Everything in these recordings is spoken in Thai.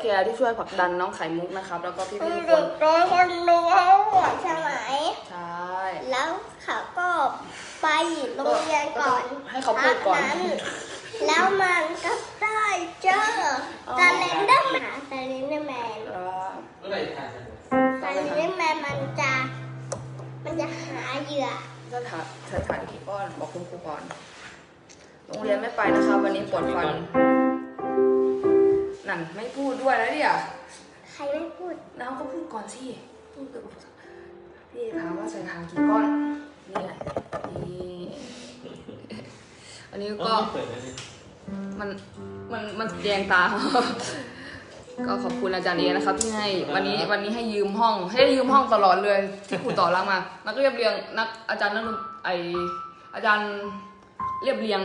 แคร์ที่ช่วยผลักดันน้องไข่มุกนะครับ แล้วก็พี่คือๆทุกคเด็นกน้อยคนหนึงเขาปวดใช่ไหมใช่ แล้วเขาก็ไปโรงเรียนก่อนให้เขาพูดก่อน พันั้นแล้วมันก็ได้เจอตาเลนเดอร์แมนตาเลนเดอร์แมนเอ่อเมื่อไหร่จะถ่ายเสร็จตาเลนเดอร์แมนมันจะมันจะหาเหยื่อ สถานสถานที่ก่อนบอกคุณครูก่อน โรงเรียนไม่ไปนะครับวันนี้ปวดฟัน นั่นไม่พูดด้วยแล้วเนี่ยใครไม่พูด น้ำก็พูดก่อนสิพูดกับพี่ถามว่าใส่ทางกี่ก้อน นี่แหละนี่อันนี้ก็ก็เปิดเลยมัน มัน มันแยงตา ก็ขอบคุณอาจารย์เอนะครับที่ให้ วันนี้ วันนี้ให้ยืมห้อง ให้ยืมห้องตลอดเลย ที่ครูต่อรักมา นักเรียบเรียง นักอาจารย์นักดนไออาจารย์เรียบเรียง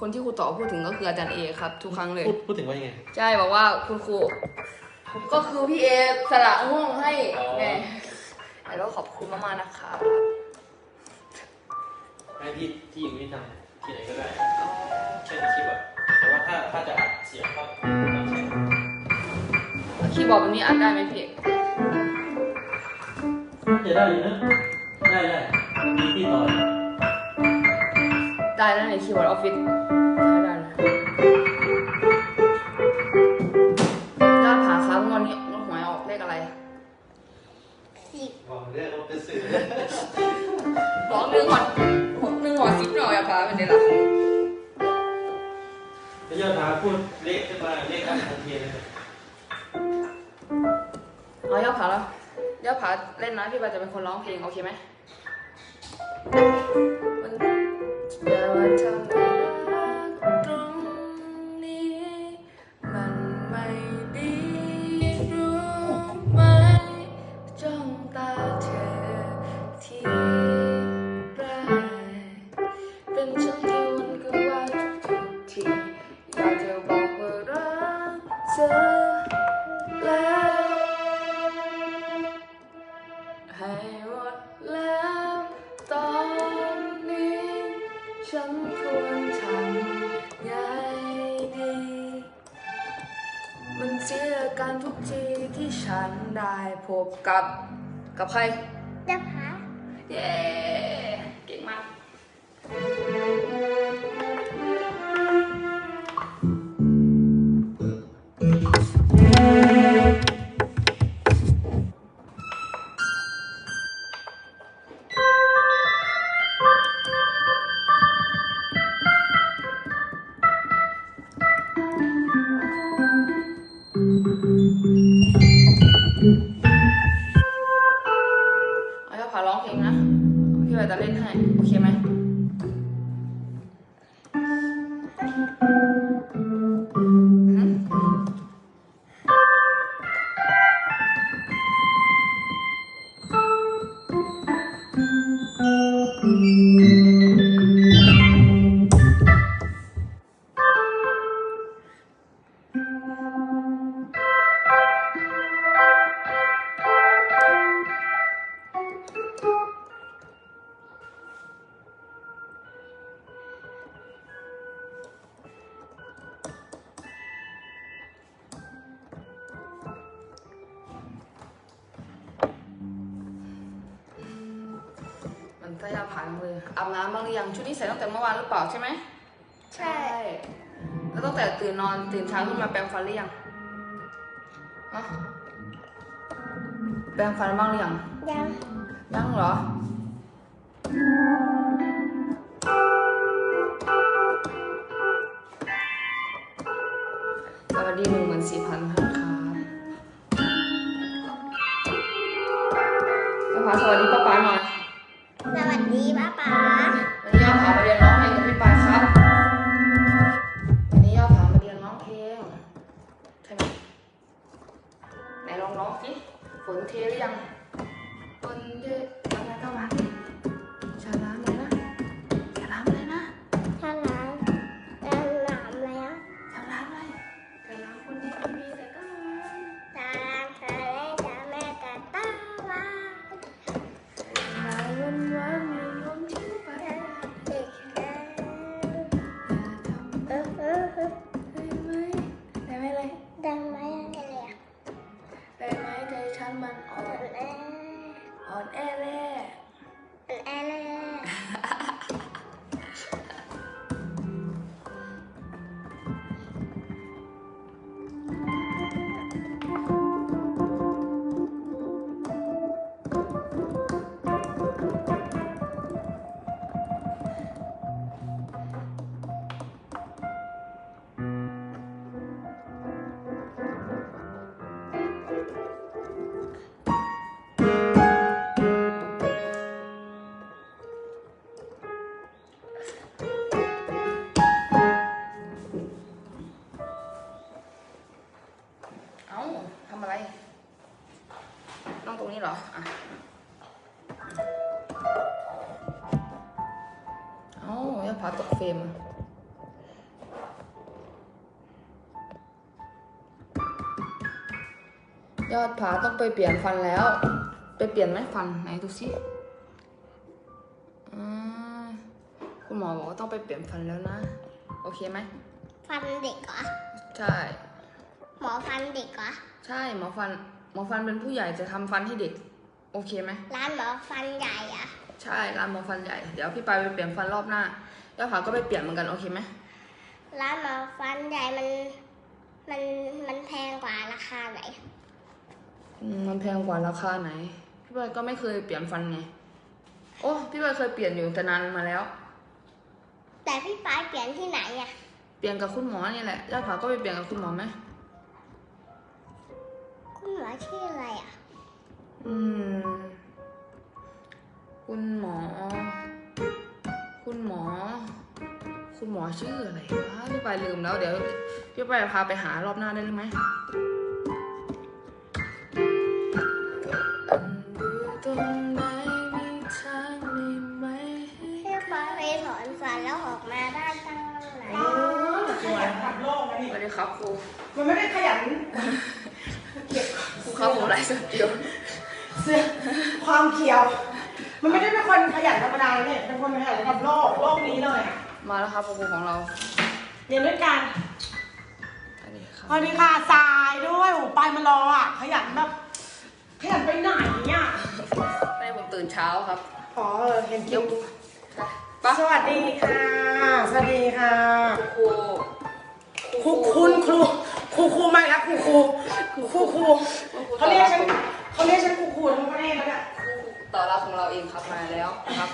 คนที่ครูต่อพูดถึงก็คืออาจารย์เอครับ ทุกครั้งเลย พูดพูดถึงว่ายังไง ใช่บอกว่าคุณครู ก็คือพี่เอสละห้องให้อ๋อไงแล้วขอบคุณมากๆนะครับให้ที่ที่อยู่ที่ทำที่ไหนก็ได้แค่ในคลิปอะแต่ว่าถ้าถ้าจะอัดเสียงก็ต้องใช้คีย์บอร์ดแบบนี้อัดได้ไหมพี่จะได้เลยนะได้ได้มีที่ต่อ ได้แล้วในคีย์บอร์ดออฟฟิศใช้ได้นะยอดผาครับงอนนี้งอนหวยออกเลขอะไรสิบบอกเรื่องรถจะสื่อร้องหนึ่งหอดหนึ่งหอดสิบหน่อยอะค่ะเป็นไงล่ะถ้ายอดพาพูดเลขขึ้นมาเลขอันทันทีเลยเอายอดผาแล้วยอดผาเล่นนะพี่บาจะเป็นคนร้องเพลงโอเคไหม อยากจะบอกว่ารักเธอแล้วให้หมดแล้วตอนนี้ ฉันควรทำยังไงดี มันเสียการทุกทีที่ฉันได้พบกับ กับใครจะพาเย้ เก่งมาก มันก็ยาผ่านเลยอาบน้ำบ้างหรือยังชุดนี้ใส่ตั้งแต่เมื่อวานหรือเปล่าใช่ไหมใช่ แล้วตั้งแต่ตื่นนอนตื่นเช้าขึ้นมาแปรงฟันหรือยังฮะแปรงฟันบ้างหรือยังยังยังเหรอสวัสดีหนึ่งหมื่นสี่พันท่านครั ฉันมันอ่อนแออ่อนแอแล่ ยอดผาต้องไปเปลี่ยนฟันแล้ว ไปเปลี่ยนไหมฟันไหนดูสิอืมคุณหมอบอกว่าต้องไปเปลี่ยนฟันแล้วนะ โอเคไหมฟันเด็กเหรอใช่ หมอฟันเด็กเหรอใช่หมอฟันหมอฟันเป็นผู้ใหญ่จะทำฟันให้เด็ก โอเคไหมร้านหมอฟันใหญ่อะใช่ร้านหมอฟันใหญ่เดี๋ยวพี่ปายไปเปลี่ยนฟันรอบหน้าย่าผาก็ไปเปลี่ยนเหมือนกันโอเคไหมร้านหมอฟันใหญ่มันมันมันแพงกว่าราคาไหนอื มมันแพงกว่าราคาไหน พี่ปายก็ไม่เคยเปลี่ยนฟันไง โอ้พี่ปายเคยเปลี่ยนอยู่แต่นานมาแล้ว แต่พี่ปายเปลี่ยนที่ไหนอะเปลี่ยนกับคุณหมอนี่แหละย่าผาก็ไปเปลี่ยนกับคุณหมอไหมคุณหมอชื่ออะไรอะอืม คุณหมอ คุณหมอ คุณหมอชื่ออะไรวะพี่ปายลืมแล้วเดี๋ยวพี่ปายพาไปหารอบหน้าได้ไหม กนะสนี่วัสดีครับครูมันไม่ได้ขยันเก็บครูครับผมไลฟ์สดเดียวเสื้อความเขียว มันไม่ได้เป็นคนขยันธรรมดาเนี่ยเป็นคนขยันทำโลกโลกนี้เลยอะมาแล้วครับครูของเราเรียนด้วยกันอันนี้ครับสวัสดีค่ะทรายด้วยโอ้ไปมารออะขยันแบบขยันไปไหนเนี่ยไม่ได้ผมตื่นเช้าครับอ๋อเออเห็นเดี๋คิยววปะสวัสดีค่ะ สวัสดีค่ะ ครู ครูคุณครูครูครูไม่แล้วครูครูครูครูเขาเรียกฉันเขาเรียกฉันครูครูทั้งประเทศแล้วเนี่ยต่อรับของเราเองครับมาแล้วนะครับ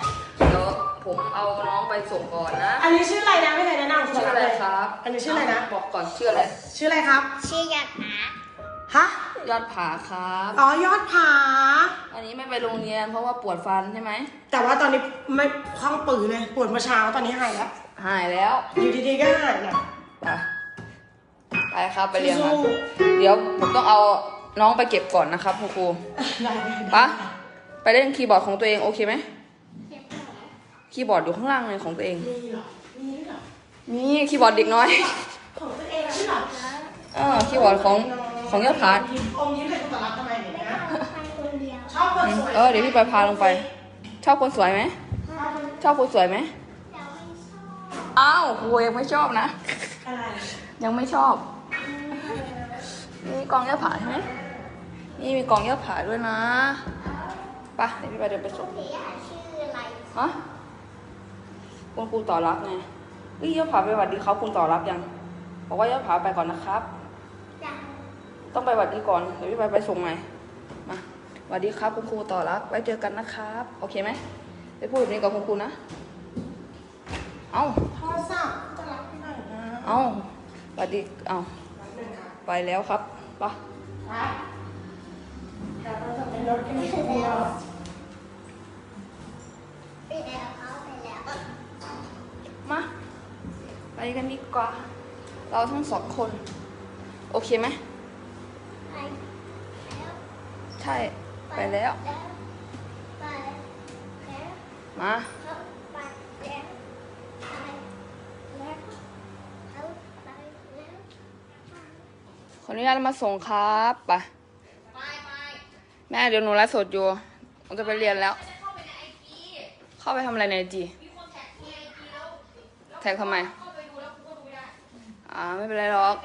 เดี๋ยวผมเอาน้องไปส่งก่อนนะ อันนี้ชื่ออะไรนะไม่เคยแนะนำชื่ออะไรครับ อันนี้ชื่ออะไรนะบอกก่อนชื่ออะไรชื่ออะไรครับ ชื่อยักษ์หาฮะยอดผาครับอ๋อยอดผา อันนี้ไม่ไปโรงเรียนเพราะว่าปวดฟันใช่ไหมแต่ว่าตอนนี้ไม่คล่องปือเลยปวดเมื่อเช้าตอนนี้หายแล้วหายแล้ว อยู่ดีๆก็หายเนี่ย ไปไปครับไปเรียนสู้นะเดี๋ยวผมต้องเอาน้องไปเก็บก่อนนะครับครูครูๆได้ได้ปะไปเล่นคีย์บอร์ดของตัวเองโอเคไหมคีย์บอร์ดอยู่ข้างล่างเลยของตัวเอง มีเหรอมีด้วยเหรอนี่คีย์บอร์ดเด็กน้อย ของตัวเองด้วยเหรอเออคีย์บอร์ดของของยอดผาอมยิ้มเลยคุณตาลับทำไมเนี่ยนะฟันคนเดียวชอบคนสวย เออเดี๋ยวพี่ไปพาลงไป ชอบคนสวยไหม ชอบคนสวยไหมเราไม่ชอบอ้าวครูยังไม่ชอบนะอะไรยังไม่ชอบ นี่กองยอดผาใช่ไหมนี่มีกองยอดผาด้วยนะไปะเดี๋ยวพี่ไปเดินไปส่งพี่อะชื่ออะไรฮะคุณครูต่อรับไงเฮ้ยยอดผาไปหวัดดีเขาคุณต่อรับยัง บอกว่ายอดผาไปก่อนนะครับจ้ะต้องไปหวัดดีก่อนเดี๋ยวพี่ไปไปส่งใหม่มาหวัดดีครับคุณครูต่อรับไว้เจอกันนะครับ โอเคไหมไปพูดแบบนี้กับคุณครูนะ เอ้าโทรศัพท์ตาลับที่ไหนนะเอ้าหวัดดีเอ้าแป๊บนึงค่ะ ไปแล้วครับไปะครับแต่โทรศัพท์ในรถก็ไม่ใช่เดียวไปแล้วเขาไปแล้ว มา ไปกันดีกว่า เราทั้งสองคน โอเคไหมไปแล้ว ใช่ ไปแล้วไปแล้วมา เขาไปแล้วไปแล้วเขาไปแล้ว ข ออนุญาตมาส่งครับไปแม่เดี๋ยวหนูไลฟ์สดอยู่ผมจะไปเรียนแล้ว เข้าไปทำอะไรในไอจีแท็กทำไมอ่าไม่เป็นไรหรอก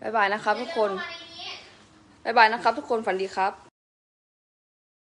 บายบายนะครับทุกคนบายบายนะครับทุกคนฝันดีครับ